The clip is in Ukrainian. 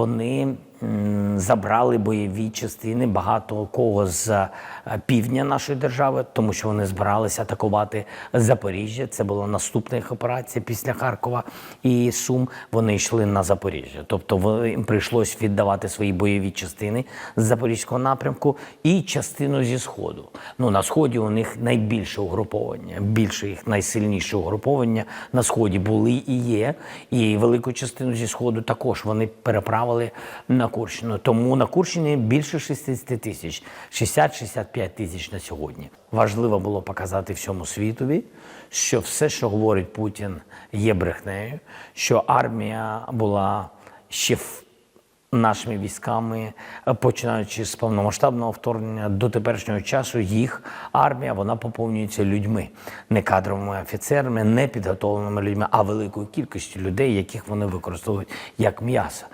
вони м, забрали бойові частини багато кого з е, півдня нашої держави, тому що вони збиралися атакувати Запоріжжя. Це була наступна їх операція після Харкова і Сум. Вони йшли на Запоріжжя. Тобто їм прийшлось віддавати свої бойові частини з запорізького напрямку і частину зі сходу. Ну на сході у них найбільше угруповання, більше їх найсильніше угруповання на сході були і є. І велику частину зі сходу також вони переправили на Курщину. Тому на Курщині більше 60 тисяч, 60-65 тисяч на сьогодні. Важливо було показати всьому світові, що все, що говорить Путін, є брехнею, що армія була ще в нашими військами, починаючи з повномасштабного вторгнення до теперішнього часу, їх армія вона поповнюється людьми, не кадровими офіцерами, не підготовленими людьми, а великою кількістю людей, яких вони використовують як м'ясо.